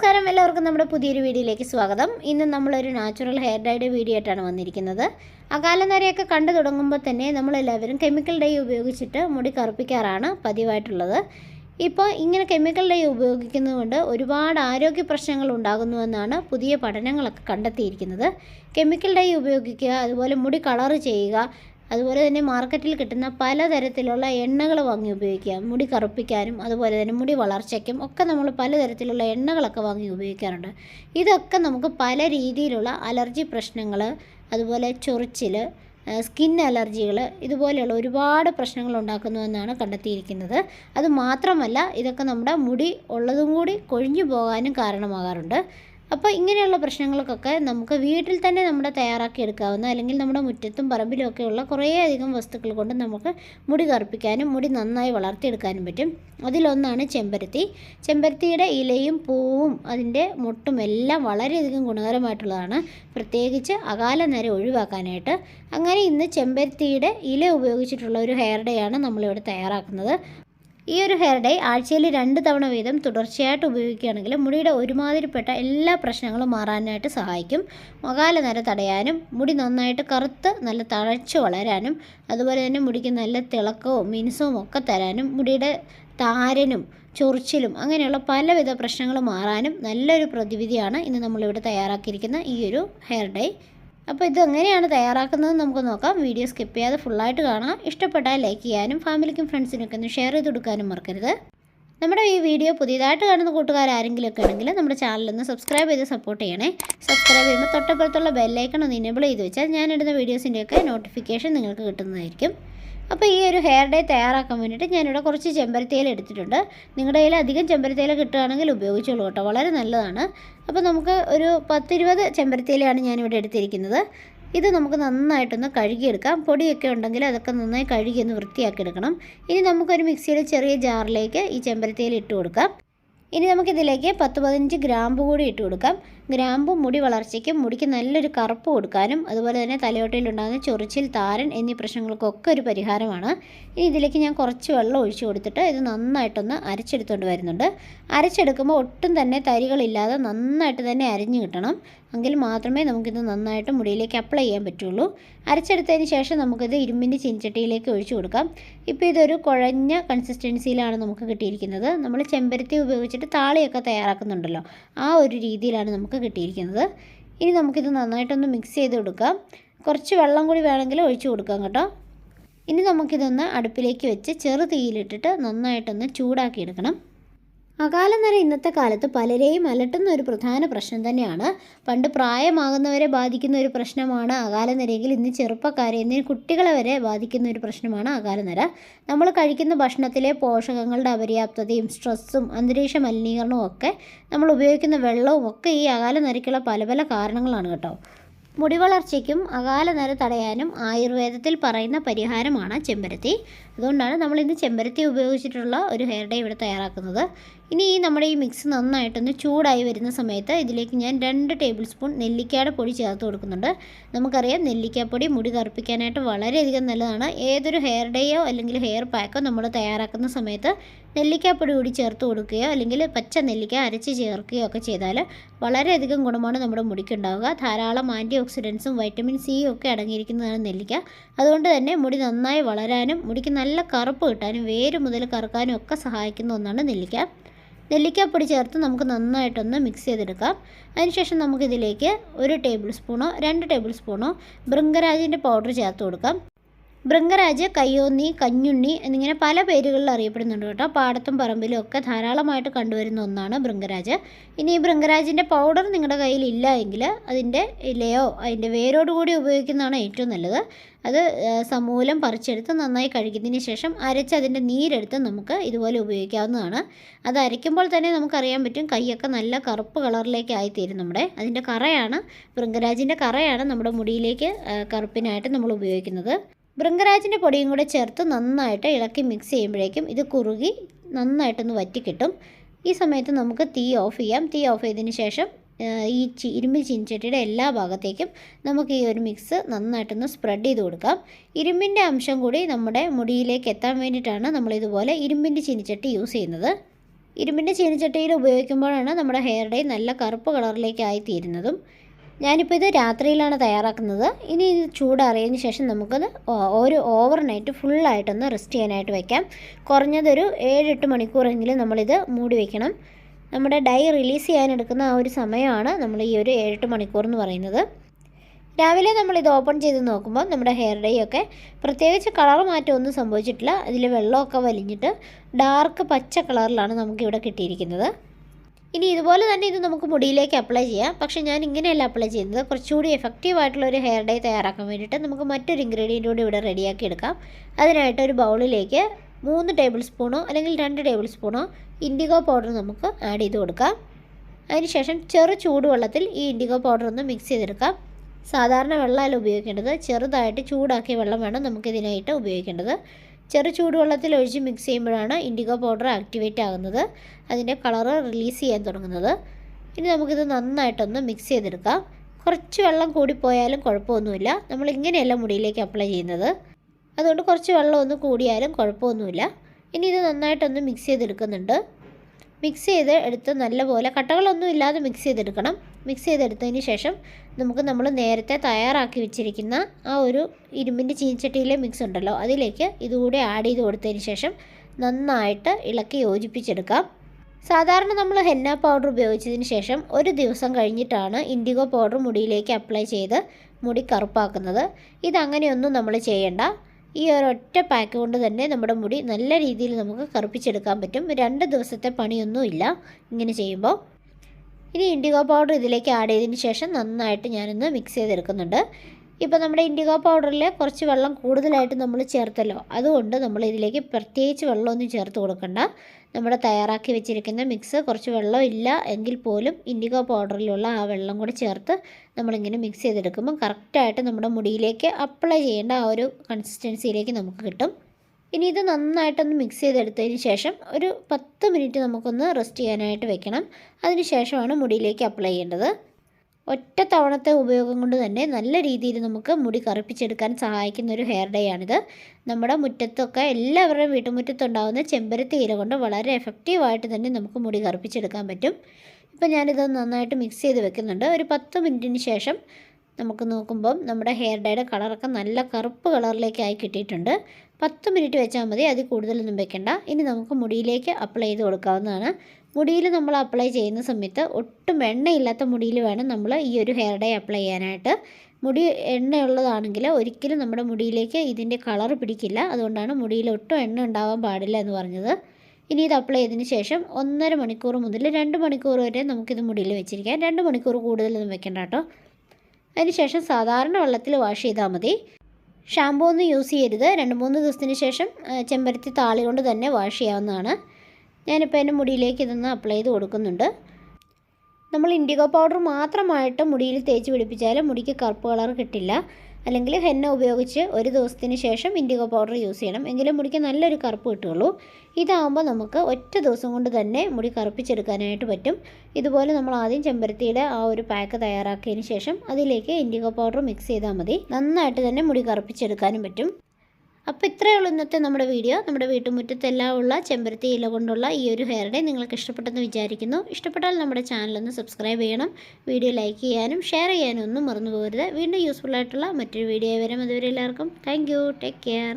നമസ്കാരം. എല്ലാവർക്കും നമ്മുടെ പുതിയൊരു വീഡിയോയിലേക്ക് സ്വാഗതം. ഇന്ന് നമ്മളൊരു നാച്ചുറൽ ഹെയർ ഡൈയുടെ വീഡിയോ ആയിട്ടാണ് വന്നിരിക്കുന്നത്. അകാലനരയൊക്കെ കണ്ടു തുടങ്ങുമ്പോൾ തന്നെ നമ്മളെല്ലാവരും കെമിക്കൽ ഡൈ ഉപയോഗിച്ചിട്ട് മുടി കറുപ്പിക്കാറാണ് പതിവായിട്ടുള്ളത്. ഇപ്പോൾ ഇങ്ങനെ കെമിക്കൽ ഡൈ ഉപയോഗിക്കുന്നതുകൊണ്ട് ഒരുപാട് ആരോഗ്യ പ്രശ്നങ്ങൾ ഉണ്ടാകുന്നുവെന്നാണ് പുതിയ പഠനങ്ങളൊക്കെ കണ്ടെത്തിയിരിക്കുന്നത്. കെമിക്കൽ ഡൈ ഉപയോഗിക്കുക അതുപോലെ മുടി കളർ ചെയ്യുക അതുപോലെ തന്നെ മാർക്കറ്റിൽ കിട്ടുന്ന പലതരത്തിലുള്ള എണ്ണകൾ വാങ്ങി ഉപയോഗിക്കുക മുടി കറുപ്പിക്കാനും അതുപോലെ തന്നെ മുടി വളർച്ചയ്ക്കും ഒക്കെ നമ്മൾ പലതരത്തിലുള്ള എണ്ണകളൊക്കെ വാങ്ങി ഉപയോഗിക്കാറുണ്ട്. ഇതൊക്കെ നമുക്ക് പല രീതിയിലുള്ള അലർജി പ്രശ്നങ്ങൾ അതുപോലെ ചൊറിച്ചിൽ സ്കിൻ അലർജികൾ ഇതുപോലെയുള്ള ഒരുപാട് പ്രശ്നങ്ങൾ ഉണ്ടാക്കുന്നുവെന്നാണ് കണ്ടെത്തിയിരിക്കുന്നത്. അത് മാത്രമല്ല ഇതൊക്കെ നമ്മുടെ മുടി ഉള്ളതും കൂടി കൊഴിഞ്ഞു പോകാനും കാരണമാകാറുണ്ട്. അപ്പോൾ ഇങ്ങനെയുള്ള പ്രശ്നങ്ങൾക്കൊക്കെ നമുക്ക് വീട്ടിൽ തന്നെ നമ്മുടെ തയ്യാറാക്കി എടുക്കാവുന്ന അല്ലെങ്കിൽ നമ്മുടെ മുറ്റത്തും പറമ്പിലും ഒക്കെയുള്ള കുറേയധികം വസ്തുക്കൾ കൊണ്ട് നമുക്ക് മുടി കറുപ്പിക്കാനും മുടി നന്നായി വളർത്തിയെടുക്കാനും പറ്റും. അതിലൊന്നാണ് ചെമ്പരത്തി. ചെമ്പരത്തിയുടെ ഇലയും പൂവും അതിന്റെ മുട്ടും എല്ലാം വളരെയധികം ഗുണകരമായിട്ടുള്ളതാണ്. പ്രത്യേകിച്ച് അകാല നര ഒഴിവാക്കാനായിട്ട്. അങ്ങനെ ഇന്ന് ചെമ്പരത്തിയുടെ ഇല ഉപയോഗിച്ചിട്ടുള്ള ഒരു ഹെയർ ഡേ ആണ് നമ്മളിവിടെ തയ്യാറാക്കുന്നത്. ഈ ഒരു ഹെയർ ഡൈ ആഴ്ചയിൽ രണ്ട് തവണ വീതം തുടർച്ചയായിട്ട് ഉപയോഗിക്കുകയാണെങ്കിൽ മുടിയുടെ ഒരുമാതിരിപ്പെട്ട എല്ലാ പ്രശ്നങ്ങളും മാറാനായിട്ട് സഹായിക്കും. മകാല നര തടയാനും മുടി നന്നായിട്ട് കറുത്ത് നല്ല തഴച്ചു വളരാനും അതുപോലെ തന്നെ മുടിക്ക് നല്ല തിളക്കവും മിനുസവും ഒക്കെ തരാനും മുടിയുടെ താരനും ചൊറിച്ചിലും അങ്ങനെയുള്ള പലവിധ പ്രശ്നങ്ങളും മാറാനും നല്ലൊരു പ്രതിവിധിയാണ് ഇന്ന് നമ്മളിവിടെ തയ്യാറാക്കിയിരിക്കുന്ന ഈ ഒരു ഹെയർ ഡൈ അപ്പോൾ ഇത് എങ്ങനെയാണ് തയ്യാറാക്കുന്നത് നമുക്ക് നോക്കാം. വീഡിയോ സ്കിപ്പ് ചെയ്യാതെ ഫുള്ളായിട്ട് കാണാം. ഇഷ്ടപ്പെട്ടാൽ ലൈക്ക് ചെയ്യാനും ഫാമിലിക്കും ഫ്രണ്ട്സിനൊക്കെ ഒന്ന് ഷെയർ ചെയ്ത് കൊടുക്കാനും മറക്കരുത്. നമ്മുടെ ഈ വീഡിയോ പുതിയതായിട്ട് കാണുന്ന കൂട്ടുകാർ ആരെങ്കിലുമൊക്കെ ഉണ്ടെങ്കിൽ നമ്മുടെ ചാനലൊന്ന് സബ്സ്ക്രൈബ് ചെയ്ത് സപ്പോർട്ട് ചെയ്യണേ. സബ്സ്ക്രൈബ് ചെയ്യുമ്പോൾ തൊട്ടപ്പുറത്തുള്ള ബെല്ലൈക്കൺ ഒന്ന് ഇനേബിൾ ചെയ്ത് വെച്ചാൽ ഞാനിടുന്ന വീഡിയോസിന്റെയൊക്കെ നോട്ടിഫിക്കേഷൻ നിങ്ങൾക്ക് കിട്ടുന്നതായിരിക്കും. അപ്പോൾ ഈ ഒരു ഹെയർ ഡേ തയ്യാറാക്കാൻ വേണ്ടിയിട്ട് ഞാനിവിടെ കുറച്ച് ചെമ്പരത്തേല എടുത്തിട്ടുണ്ട്. നിങ്ങളുടെ കയ്യിൽ അധികം ചെമ്പരത്തേല കിട്ടുകയാണെങ്കിൽ ഉപയോഗിച്ചോളൂ കേട്ടോ. വളരെ നല്ലതാണ്. അപ്പോൾ നമുക്ക് ഒരു പത്തിരുപത് ചെമ്പരത്തേലയാണ് ഞാനിവിടെ എടുത്തിരിക്കുന്നത്. ഇത് നമുക്ക് നന്നായിട്ടൊന്ന് കഴുകിയെടുക്കാം. പൊടിയൊക്കെ ഉണ്ടെങ്കിൽ അതൊക്കെ നന്നായി കഴുകി ഒന്ന് വൃത്തിയാക്കി എടുക്കണം. ഇനി നമുക്കൊരു മിക്സിയുടെ ചെറിയ ജാറിലേക്ക് ഈ ചെമ്പരത്തേല ഇട്ട് കൊടുക്കാം. ഇനി നമുക്കിതിലേക്ക് പത്ത് പതിനഞ്ച് ഗ്രാമ്പ് കൂടി ഇട്ട് കൊടുക്കാം. ഗ്രാമ്പും മുടി വളർച്ചയ്ക്കും മുടിക്ക് നല്ലൊരു കറുപ്പ് കൊടുക്കാനും അതുപോലെ തന്നെ തലയോട്ടയിലുണ്ടാകുന്ന ചൊറിച്ചിൽ താരൻ എന്നീ പ്രശ്നങ്ങൾക്കൊക്കെ ഒരു പരിഹാരമാണ്. ഇനി ഇതിലേക്ക് ഞാൻ കുറച്ച് വെള്ളം ഒഴിച്ചു കൊടുത്തിട്ട് ഇത് നന്നായിട്ടൊന്ന് അരച്ചെടുത്തുകൊണ്ട് വരുന്നുണ്ട്. അരച്ചെടുക്കുമ്പോൾ ഒട്ടും തന്നെ തരികളില്ലാതെ നന്നായിട്ട് തന്നെ അരിഞ്ഞു കിട്ടണം. എങ്കിൽ മാത്രമേ നമുക്കിത് നന്നായിട്ട് മുടിയിലേക്ക് അപ്ലൈ ചെയ്യാൻ പറ്റുള്ളൂ. അരച്ചെടുത്തതിന് ശേഷം നമുക്കിത് ഇരുമ്പിന്റെ ചീനിച്ചട്ടിയിലേക്ക് ഒഴിച്ചു കൊടുക്കാം. ഇപ്പോൾ ഇതൊരു കുഴഞ്ഞ കൺസിസ്റ്റൻസിയിലാണ് നമുക്ക് കിട്ടിയിരിക്കുന്നത്. നമ്മൾ ചെമ്പരത്തി ഉപയോഗിച്ചിട്ട് താളിയൊക്കെ തയ്യാറാക്കുന്നുണ്ടല്ലോ. ആ ഒരു രീതിയിലാണ് നമുക്ക് കിട്ടിയിരിക്കുന്നത്. ഇനി നമുക്കിത് നന്നായിട്ടൊന്ന് മിക്സ് ചെയ്ത് കൊടുക്കാം. കുറച്ച് വെള്ളം കൂടി വേണമെങ്കിൽ ഒഴിച്ചു കൊടുക്കാം കേട്ടോ. ഇനി നമുക്കിതൊന്ന് അടുപ്പിലേക്ക് വെച്ച് ചെറു തീയിലിട്ടിട്ട് നന്നായിട്ടൊന്ന് ചൂടാക്കി എടുക്കണം. അകാലനര ഇന്നത്തെ കാലത്ത് പലരെയും അലട്ടുന്ന ഒരു പ്രധാന പ്രശ്നം തന്നെയാണ്. പണ്ട് പ്രായമാകുന്നവരെ ബാധിക്കുന്ന ഒരു പ്രശ്നമാണ് അകാലനരയെങ്കിൽ ഇന്ന് ചെറുപ്പക്കാരെ ഇന്ന് കുട്ടികളെ വരെ ബാധിക്കുന്ന ഒരു പ്രശ്നമാണ് അകാലനര. നമ്മൾ കഴിക്കുന്ന ഭക്ഷണത്തിലെ പോഷകങ്ങളുടെ അപര്യാപ്തതയും സ്ട്രെസ്സും അന്തരീക്ഷ മലിനീകരണവും ഒക്കെ നമ്മൾ ഉപയോഗിക്കുന്ന വെള്ളവും ഒക്കെ ഈ അകാലനരയ്ക്കുള്ള പല പല കാരണങ്ങളാണ് കേട്ടോ. മുടി വളർച്ചയ്ക്കും അകാലനര തടയാനും ആയുർവേദത്തിൽ പറയുന്ന പരിഹാരമാണ് ചെമ്പരത്തി. അതുകൊണ്ടാണ് നമ്മൾ ഇന്ന് ചെമ്പരത്തി ഉപയോഗിച്ചിട്ടുള്ള ഒരു ഹെയർ ഡേ ഇവിടെ തയ്യാറാക്കുന്നത്. ഇനി ഈ നമ്മുടെ ഈ മിക്സ് നന്നായിട്ടൊന്ന് ചൂടായി വരുന്ന സമയത്ത് ഇതിലേക്ക് ഞാൻ രണ്ട് ടേബിൾ സ്പൂൺ നെല്ലിക്കയുടെ പൊടി ചേർത്ത് കൊടുക്കുന്നുണ്ട്. നമുക്കറിയാം നെല്ലിക്കാപ്പൊടി മുടി കറുപ്പിക്കാനായിട്ട് വളരെയധികം നല്ലതാണ്. ഏതൊരു ഹെയർ ഡേയോ അല്ലെങ്കിൽ ഹെയർ പാക്കോ നമ്മൾ തയ്യാറാക്കുന്ന സമയത്ത് നെല്ലിക്കാപ്പൊടി കൂടി ചേർത്ത് കൊടുക്കുകയോ അല്ലെങ്കിൽ പച്ച നെല്ലിക്ക അരച്ച് ചേർക്കുകയോ ഒക്കെ ചെയ്താൽ വളരെയധികം ഗുണമാണ് നമ്മുടെ മുടിക്ക് ഉണ്ടാവുക. ധാരാളം ആന്റി ഓക്സിഡൻസും വൈറ്റമിൻ സിയും ഒക്കെ അടങ്ങിയിരിക്കുന്നതാണ് നെല്ലിക്ക. അതുകൊണ്ട് തന്നെ മുടി നന്നായി വളരാനും മുടിക്ക് നല്ല കറുപ്പ് കിട്ടാനും വേര് മുതൽ കറുക്കാനും ഒക്കെ സഹായിക്കുന്ന ഒന്നാണ് നെല്ലിക്ക. നെല്ലിക്കാപ്പൊടി ചേർത്ത് നമുക്ക് നന്നായിട്ടൊന്ന് മിക്സ് ചെയ്തെടുക്കാം. അതിനുശേഷം നമുക്കിതിലേക്ക് ഒരു ടേബിൾ സ്പൂണോ രണ്ട് ടേബിൾ സ്പൂണോ ബൃങ്കരാജിന്റെ പൗഡർ ചേർത്ത് കൊടുക്കാം. ബൃങ്കരാജ് കയ്യോന്നി കഞ്ഞുണ്ണി എന്നിങ്ങനെ പല പേരുകളിൽ അറിയപ്പെടുന്നുണ്ട് കേട്ടോ. പാടത്തും പറമ്പിലും ഒക്കെ ധാരാളമായിട്ട് കണ്ടുവരുന്ന ഒന്നാണ് ഭൃംഗരാജ്. ഇനി ഈ ഭൃംഗരാജിന്റെ പൗഡർ നിങ്ങളുടെ കയ്യിൽ ഇല്ല എങ്കിൽ അതിന്റെ ഇലയോ അതിന്റെ വേരോട് കൂടി ഉപയോഗിക്കുന്നതാണ് ഏറ്റവും നല്ലത്. അത് സമൂലം പറിച്ചെടുത്ത് നന്നായി കഴുകിയതിന് ശേഷം അരച്ച് അതിന്റെ നീരെടുത്ത് നമുക്ക് ഇതുപോലെ ഉപയോഗിക്കാവുന്നതാണ്. അത് അരയ്ക്കുമ്പോൾ തന്നെ നമുക്കറിയാൻ പറ്റും കൈയൊക്കെ നല്ല കറുപ്പ് കളറിലേക്ക് ആയിത്തീരും നമ്മുടെ. അതിന്റെ കറയാണ് ഭൃംഗരാജിന്റെ കറയാണ് നമ്മുടെ മുടിയിലേക്ക് കറുപ്പിനായിട്ട് നമ്മൾ ഉപയോഗിക്കുന്നത്. ബൃങ്കരാജിന്റെ പൊടിയും കൂടെ ചേർത്ത് നന്നായിട്ട് ഇളക്കി മിക്സ് ചെയ്യുമ്പോഴേക്കും ഇത് കുറുകി നന്നായിട്ടൊന്ന് വറ്റിക്കിട്ടും. ഈ സമയത്ത് നമുക്ക് തീ ഓഫ് ചെയ്യാം. തീ ഓഫ് ചെയ്തതിന് ശേഷം ഈ ചി ഇരുമ്പ് ചീനിച്ചട്ടിയുടെ എല്ലാ ഭാഗത്തേക്കും നമുക്ക് ഈ ഒരു മിക്സ് നന്നായിട്ടൊന്ന് സ്പ്രെഡ് ചെയ്ത് കൊടുക്കാം. ഇരുമ്പിന്റെ അംശം കൂടി നമ്മുടെ മുടിയിലേക്ക് എത്താൻ വേണ്ടിയിട്ടാണ് നമ്മളിതുപോലെ ഇരുമ്പിന്റെ ചീനിച്ചട്ടി യൂസ് ചെയ്യുന്നത്. ഇരുമ്പിന്റെ ചീനിച്ചട്ടിയിൽ ഉപയോഗിക്കുമ്പോഴാണ് നമ്മുടെ ഹെയർ ഡേ നല്ല കറുപ്പ് കളറിലേക്കായി തീരുന്നതും ഞാനിപ്പോൾ ഇത് രാത്രിയിലാണ് തയ്യാറാക്കുന്നത്. ഇനി ഇത് ചൂടാറിയതിന് ശേഷം നമുക്കത് ഒരു ഓവർ നൈറ്റ് ഫുള്ളായിട്ടൊന്ന് റെസ്റ്റ് ചെയ്യാനായിട്ട് വയ്ക്കാം കുറഞ്ഞതൊരു ഏഴെട്ട് മണിക്കൂറെങ്കിലും നമ്മളിത് മൂടി വയ്ക്കണം നമ്മുടെ ഡൈ റിലീസ് ചെയ്യാനെടുക്കുന്ന ആ ഒരു സമയമാണ് നമ്മൾ ഈ ഒരു ഏഴെട്ട് മണിക്കൂർ എന്ന് പറയുന്നത്. രാവിലെ നമ്മളിത് ഓപ്പൺ ചെയ്ത് നോക്കുമ്പോൾ നമ്മുടെ ഹെയർ ഡൈ ഒക്കെ പ്രത്യേകിച്ച് കളർ മാറ്റമൊന്നും സംഭവിച്ചിട്ടില്ല. അതിൽ വെള്ളമൊക്കെ വലിഞ്ഞിട്ട് ഡാർക്ക് പച്ച കളറിലാണ് നമുക്കിവിടെ കിട്ടിയിരിക്കുന്നത്. ഇനി ഇതുപോലെ തന്നെ ഇത് നമുക്ക് മുടിയിലേക്ക് അപ്ലൈ ചെയ്യാം. പക്ഷേ ഞാൻ ഇങ്ങനെയല്ല അപ്ലൈ ചെയ്യുന്നത്. കുറച്ചുകൂടി എഫക്റ്റീവ് ആയിട്ടുള്ള ഒരു ഹെയർ ഡേ തയ്യാറാക്കാൻ വേണ്ടിയിട്ട് നമുക്ക് മറ്റൊരു ഇൻഗ്രീഡിയന്റ് കൂടി ഇവിടെ റെഡിയാക്കി എടുക്കാം. അതിനായിട്ട് ഒരു ബൗളിലേക്ക് മൂന്ന് ടേബിൾ സ്പൂണോ അല്ലെങ്കിൽ രണ്ട് ടേബിൾ സ്പൂണോ ഇൻഡിഗോ പൗഡർ നമുക്ക് ആഡ് ചെയ്ത് കൊടുക്കാം. അതിനുശേഷം ചെറു ചൂടുവെള്ളത്തിൽ ഈ ഇൻഡിഗോ പൗഡർ ഒന്ന് മിക്സ് ചെയ്തെടുക്കാം. സാധാരണ വെള്ളമല്ല ഉപയോഗിക്കേണ്ടത്. ചെറുതായിട്ട് ചൂടാക്കിയ വെള്ളം വേണം നമുക്കിതിനായിട്ട് ഉപയോഗിക്കേണ്ടത്. ചെറു ചൂടുവെള്ളത്തിൽ ഒഴിച്ച് മിക്സ് ചെയ്യുമ്പോഴാണ് ഇൻഡിഗോ പൗഡർ ആക്ടിവേറ്റ് ആകുന്നത്. അതിന്റെ കളറ് റിലീസ് ചെയ്യാൻ തുടങ്ങുന്നത്. ഇനി നമുക്കിത് നന്നായിട്ടൊന്ന് മിക്സ് ചെയ്തെടുക്കാം. കുറച്ച് വെള്ളം കൂടിപ്പോയാലും കുഴപ്പമൊന്നുമില്ല. നമ്മൾ ഇങ്ങനെയല്ല മുടിയിലേക്ക് അപ്ലൈ ചെയ്യുന്നത്. അതുകൊണ്ട് കുറച്ച് വെള്ളം ഒന്ന് കൂടിയാലും കുഴപ്പമൊന്നുമില്ല. ഇനി ഇത് നന്നായിട്ടൊന്ന് മിക്സ് ചെയ്തെടുക്കുന്നുണ്ട്. മിക്സ് ചെയ്ത് എടുത്ത് നല്ലപോലെ കട്ടകളൊന്നും ഇല്ലാതെ മിക്സ് ചെയ്തെടുക്കണം. മിക്സ് ചെയ്തെടുത്തതിന് ശേഷം നമുക്ക് നമ്മൾ നേരത്തെ തയ്യാറാക്കി വെച്ചിരിക്കുന്ന ആ ഒരു ഇരുമ്പിന്റെ ചീനച്ചട്ടിയിലെ മിക്സ് ഉണ്ടല്ലോ. അതിലേക്ക് ഇതുകൂടി ആഡ് ചെയ്ത് കൊടുത്തതിന് ശേഷം നന്നായിട്ട് ഇളക്കി യോജിപ്പിച്ചെടുക്കാം. സാധാരണ നമ്മൾ ഹെന്ന പൗഡർ ഉപയോഗിച്ചതിന് ശേഷം ഒരു ദിവസം കഴിഞ്ഞിട്ടാണ് ഇൻഡിഗോ പൗഡർ മുടിയിലേക്ക് അപ്ലൈ ചെയ്ത് മുടി കറുപ്പാക്കുന്നത്. ഇതങ്ങനെയൊന്നും നമ്മൾ ചെയ്യേണ്ട. ഈ ഒരൊറ്റ പാക്ക് കൊണ്ട് തന്നെ നമ്മുടെ മുടി നല്ല രീതിയിൽ നമുക്ക് കറുപ്പിച്ചെടുക്കാൻ പറ്റും. രണ്ട് ദിവസത്തെ പണിയൊന്നുമില്ല ഇങ്ങനെ ചെയ്യുമ്പോൾ. ഇനി ഇൻഡിഗോ പൗഡർ ഇതിലേക്ക് ആഡ് ചെയ്തതിന് ശേഷം നന്നായിട്ട് ഞാനൊന്ന് മിക്സ് ചെയ്തെടുക്കുന്നുണ്ട്. ഇപ്പോൾ നമ്മുടെ ഇൻഡിഗോ പൗഡറിൽ കുറച്ച് വെള്ളം കൂടുതലായിട്ട് നമ്മൾ ചേർത്തല്ലോ. അതുകൊണ്ട് നമ്മൾ ഇതിലേക്ക് പ്രത്യേകിച്ച് വെള്ളമൊന്നും ചേർത്ത് കൊടുക്കണ്ട. നമ്മുടെ തയ്യാറാക്കി വെച്ചിരിക്കുന്ന മിക്സ് കുറച്ച് വെള്ളം ഇല്ല എങ്കിൽ പോലും ഇൻഡിഗോ പൗഡറിലുള്ള ആ വെള്ളം കൂടി ചേർത്ത് നമ്മളിങ്ങനെ മിക്സ് ചെയ്തെടുക്കുമ്പോൾ കറക്റ്റായിട്ട് നമ്മുടെ മുടിയിലേക്ക് അപ്ലൈ ചെയ്യേണ്ട ആ ഒരു കൺസിസ്റ്റൻസിയിലേക്ക് നമുക്ക് കിട്ടും. ഇനി ഇത് നന്നായിട്ടൊന്ന് മിക്സ് ചെയ്തെടുത്തതിന് ശേഷം ഒരു പത്ത് മിനിറ്റ് നമുക്കൊന്ന് റെസ്റ്റ് ചെയ്യാനായിട്ട് വെക്കണം. അതിന് ശേഷമാണ് മുടിയിലേക്ക് അപ്ലൈ ചെയ്യേണ്ടത്. ഒറ്റ തവണത്തെ ഉപയോഗം കൊണ്ട് തന്നെ നല്ല രീതിയിൽ നമുക്ക് മുടി കറുപ്പിച്ചെടുക്കാൻ സഹായിക്കുന്ന ഒരു ഹെയർ ഡേ ആണിത്. നമ്മുടെ മുറ്റത്തൊക്കെ എല്ലാവരുടെയും വീട്ടുമുറ്റത്തുണ്ടാകുന്ന ചെമ്പരത്തി ഇല കൊണ്ട് വളരെ എഫക്റ്റീവായിട്ട് തന്നെ നമുക്ക് മുടി കറുപ്പിച്ചെടുക്കാൻ പറ്റും. ഇപ്പം ഞാനിത് നന്നായിട്ട് മിക്സ് ചെയ്ത് വെക്കുന്നുണ്ട്. ഒരു പത്ത് മിനിറ്റിന് ശേഷം നമുക്ക് നോക്കുമ്പം നമ്മുടെ ഹെയർ ഡേയുടെ കളറൊക്കെ നല്ല കറുപ്പ് കളറിലേക്കായി കിട്ടിയിട്ടുണ്ട്. പത്ത് മിനിറ്റ് വെച്ചാൽ മതി അതിൽ കൂടുതലൊന്നും വെക്കേണ്ട. ഇനി നമുക്ക് മുടിയിലേക്ക് അപ്ലൈ ചെയ്ത് കൊടുക്കാവുന്നതാണ്. മുടിയിൽ നമ്മൾ അപ്ലൈ ചെയ്യുന്ന സമയത്ത് ഒട്ടും എണ്ണയില്ലാത്ത മുടിയിൽ വേണം നമ്മൾ ഈ ഒരു ഹെയർ ഡൈ അപ്ലൈ ചെയ്യാനായിട്ട്. മുടി എണ്ണയുള്ളതാണെങ്കിൽ ഒരിക്കലും നമ്മുടെ മുടിയിലേക്ക് ഇതിന്റെ കളർ പിടിക്കില്ല. അതുകൊണ്ടാണ് മുടിയിൽ ഒട്ടും എണ്ണ ഉണ്ടാവാൻ പാടില്ല എന്ന് പറഞ്ഞത്. ഇനി ഇത് അപ്ലൈ ചെയ്തതിന് ശേഷം ഒന്നര മണിക്കൂർ മുതൽ രണ്ട് മണിക്കൂർ വരെ നമുക്കിത് മുടിയിൽ വെച്ചിരിക്കാം. രണ്ട് മണിക്കൂർ കൂടുതലൊന്നും വെക്കേണ്ട കേട്ടോ. അതിനുശേഷം സാധാരണ വെള്ളത്തിൽ വാഷ് ചെയ്താൽ മതി. ഷാമ്പൂ ഒന്നും യൂസ് ചെയ്യരുത്. രണ്ട് മൂന്ന് ദിവസത്തിന് ശേഷം ചെമ്പരത്തി താളി കൊണ്ട് തന്നെ വാഷ് ചെയ്യാവുന്നതാണ്. ഞാനിപ്പോൾ എന്റെ മുടിയിലേക്ക് ഇതൊന്ന് അപ്ലൈ ചെയ്ത് കൊടുക്കുന്നുണ്ട്. നമ്മൾ ഇൻഡിഗോ പൗഡർ മാത്രമായിട്ട് മുടിയിൽ തേച്ച് പിടിപ്പിച്ചാൽ മുടിക്ക് കറുപ്പ് കളർ കിട്ടില്ല. അല്ലെങ്കിൽ ഹെന്ന ഉപയോഗിച്ച് ഒരു ദിവസത്തിന് ശേഷം ഇൻഡിഗോ പൗഡർ യൂസ് ചെയ്യണം. എങ്കിലും മുടിക്ക് നല്ലൊരു കറുപ്പ് കിട്ടുള്ളൂ ഇതാകുമ്പോൾ നമുക്ക് ഒറ്റ ദിവസം കൊണ്ട് തന്നെ മുടി കറുപ്പിച്ചെടുക്കാനായിട്ട് പറ്റും. ഇതുപോലെ നമ്മൾ ആദ്യം ചെമ്പരത്തിയുടെ ആ ഒരു പാക്ക് തയ്യാറാക്കിയതിന് ശേഷം അതിലേക്ക് ഇൻഡിഗോ പൗഡർ മിക്സ് ചെയ്താൽ മതി. നന്നായിട്ട് തന്നെ മുടി കറുപ്പിച്ചെടുക്കാനും പറ്റും. അപ്പോൾ ഇത്രയേ ഉള്ളൂ ഇന്നത്തെ നമ്മുടെ വീഡിയോ. നമ്മുടെ വീട്ടുമുറ്റത്തെല്ലാം ഉള്ള ചെമ്പരത്തി ഇല കൊണ്ടുള്ള ഈ ഒരു ഹെയർ ഡേ നിങ്ങൾക്ക് ഇഷ്ടപ്പെട്ടെന്ന് വിചാരിക്കുന്നു. ഇഷ്ടപ്പെട്ടാൽ നമ്മുടെ ചാനലൊന്ന് സബ്സ്ക്രൈബ് ചെയ്യണം. വീഡിയോ ലൈക്ക് ചെയ്യാനും ഷെയർ ചെയ്യാനും ഒന്നും മറന്നു പോകരുത്. വീണ്ടും യൂസ്ഫുൾ ആയിട്ടുള്ള മറ്റൊരു വീഡിയോ വരും. അതുവരെ എല്ലാവർക്കും താങ്ക് ടേക്ക് കെയർ